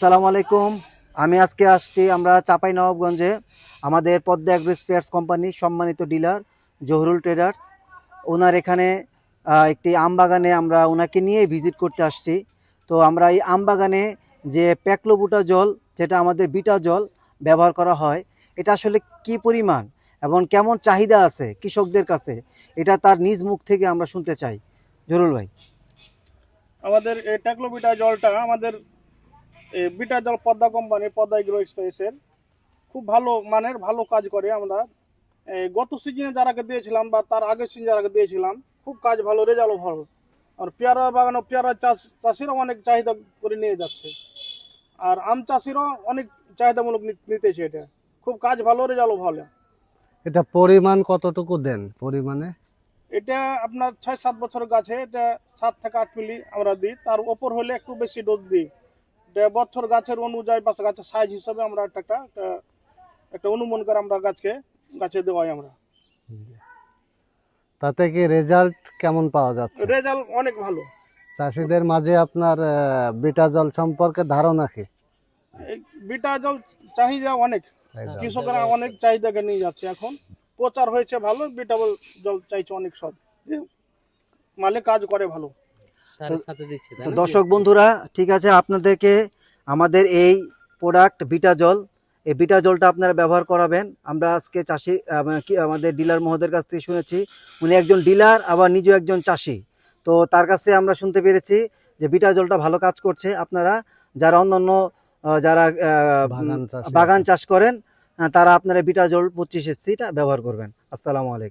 সালাম আলাইকুম। আমি আজকে আসছি আমরা চাপাই নবাবগঞ্জে, আমাদের পদ্মা অ্যাগ্রো স্পেয়ার্স কোম্পানি সম্মানিত ডিলার জহুরুল ট্রেডার্স। ওনার এখানে একটি আম বাগানে আমরা ওনাকে নিয়ে ভিজিট করতে আসছি। তো আমরা এই আম বাগানে যে প্যাকলোবুটা জল, যেটা আমাদের বিটা জল ব্যবহার করা হয়, এটা আসলে কি পরিমাণ এবং কেমন চাহিদা আছে কৃষকদের কাছে, এটা তার নিজ মুখ থেকে আমরা শুনতে চাই। জহুরুল ভাই। আমাদের এই ট্যাকলো বিটা জলটা আমাদের বিটা জল পদ্মা কোম্পানি পদ্মা এগ্রো এক্সপ্রেসের খুব ভালো মানের ভালো কাজ করে আমরা। গত সিজনে যারাকে দিয়েছিলাম বা তার আগের সিজন যারাকে দিয়েছিলাম খুব কাজ ভালো রেজাল্টও ভালো। আর পেয়ারা বাগানও পেয়ারা চাষ চাষিরাও অনেক চাহিদা করে নিয়ে যাচ্ছে। আর আম চাষিরাও অনেক চাহিদামূলক নিতেছে এটা। খুব কাজ ভালো রেজাল্টও ভালো। এটা পরিমাণ কতটুকু দেন পরিমাণে? এটা আপনার ছয় সাত বছর গাছে এটা সাত থেকে আট মিলি আমরা দিই। তার ওপর হলে একটু বেশি ডোজ দিই। এটা বছর গাছের অনুযায়ী বা গাছের সাইজ হিসাবে আমরা একটা একটা একটা- অনুমান করে আমরা গাছকে গাছে দেওয়াই আমরা। তাতে কি রেজাল্ট কেমন পাওয়া যাচ্ছে? রেজাল্ট অনেক ভালো। চাষিদের মাঝে আপনার বিটা জল সম্পর্কে ধারণা কি? বিটা জল চাহিদা অনেক। কৃষকরা অনেক চাহিদাকে নিয়ে যাচ্ছে এখন। প্রচার হয়েছে ভালো বিটা জল চাইছে অনেক সব। মালে কাজ করে ভালো। তো দর্শক বন্ধুরা ঠিক আছে আপনাদেরকে আমাদের এই প্রোডাক্ট বিটা জল এই বিটা জলটা আপনারা ব্যবহার করাবেন। আমরা আজকে চাষি আমাদের ডিলার মহোদয়ের কাছ থেকে শুনেছি উনি একজন ডিলার আবার নিজেও একজন চাষি। তো তার কাছে আমরা শুনতে পেরেছি যে বিটা জলটা ভালো কাজ করছে আপনারা। যারা অন্যান্য যারা বাগান চাষ করেন তারা আপনারা বিটা জল পঁচিশ এসিটা ব্যবহার করবেন। আসসালামু আলাইকুম।